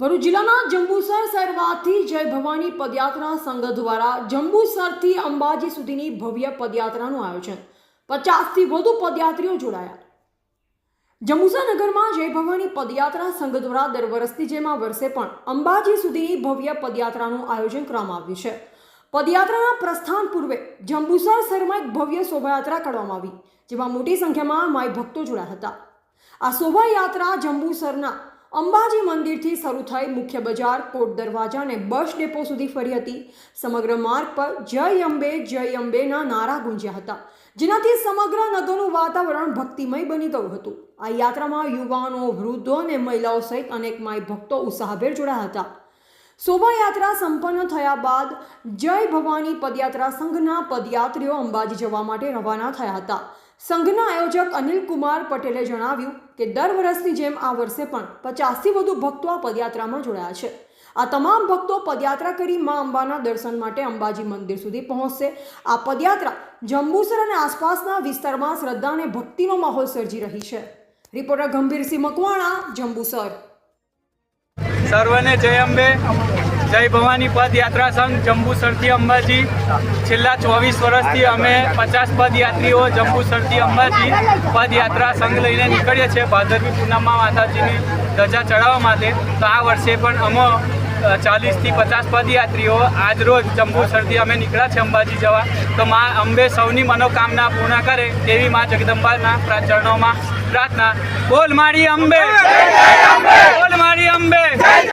ભરૂચ જિલ્લાના જંબુસર શહેરમાંથી જય ભવાની પદયાત્રા સંઘ દ્વારા જંબુસરથી અંબાજી સુધીની ભવ્ય પદયાત્રાનું આયોજન. પચાસથી વધુ પદયાત્રીઓ જોડાયા. જંબુસર નગરમાં જય ભવાની પદયાત્રા સંઘ દ્વારા દર વર્ષની જેમ વર્ષે પણ અંબાજી સુધીની ભવ્ય પદયાત્રાનું આયોજન કરવામાં આવ્યું છે. પદયાત્રાના પ્રસ્થાન પૂર્વે જંબુસર શહેરમાં એક ભવ્ય શોભાયાત્રા કાઢવામાં આવી, જેમાં મોટી સંખ્યામાં માય ભક્તો જોડાયા હતા. આ શોભાયાત્રા જંબુસરના અંબાજી મંદિરથી શરૂ થઈ મુખ્ય બજાર, કોટ દરવાજા અને બસ ડેપો સુધી ફરી હતી. સમગ્ર માર્ગ પર જય અંબે, જય અંબેના નારા ગુંજ્યા હતા, જેનાથી સમગ્ર નગરનું વાતાવરણ ભક્તિમય બની ગયું હતું. આ યાત્રામાં યુવાનો, વૃદ્ધો અને મહિલાઓ સહિત અનેક માય ભક્તો ઉત્સાહભેર જોડાયા હતા. શોભાયાત્રા સંપન્ન થયા બાદ જય ભવાની પદયાત્રા સંઘના પદયાત્રીઓ અંબાજી જવા માટે રવાના થયા હતા. સંઘના આયોજક અનિલ કુમાર પટેલે જણાવ્યું કે દર વર્ષની જેમ આ વર્ષે પણ પચાસથી વધુ ભક્તો આ પદયાત્રામાં જોડાયા છે. આ તમામ ભક્તો પદયાત્રા કરી મા અંબાના દર્શન માટે અંબાજી મંદિર સુધી પહોંચશે. આ પદયાત્રા જંબુસર અને આસપાસના વિસ્તારમાં શ્રદ્ધા અને ભક્તિનો માહોલ સર્જી રહી છે. રિપોર્ટર ગંભીરસિંહ મકવાણા, જંબુસર. સર્વને જય અંબે. જય ભવાની પદયાત્રા સંઘ જંબુસરથી અંબાજી. છેલ્લા ચોવીસ વર્ષથી અમે પચાસ પદયાત્રીઓ જંબુસરથી અંબાજી પદયાત્રા સંઘ લઈને નીકળીએ છીએ. ભાદરવી પૂનમમાં માતાજીની ધજા ચડાવવા માટે. તો આ વર્ષે પણ અમે ચાલીસથી પચાસ પદયાત્રીઓ આજ રોજ જંબુસરથી અમે નીકળ્યા છે અંબાજી જવા. તો મા અંબે સૌની મનોકામના પૂર્ણ કરે તેવી મા જગદંબાના પ્રાચરણોમાં પ્રાર્થના. બોલ મારી અંબે! બોલ મારી અંબે!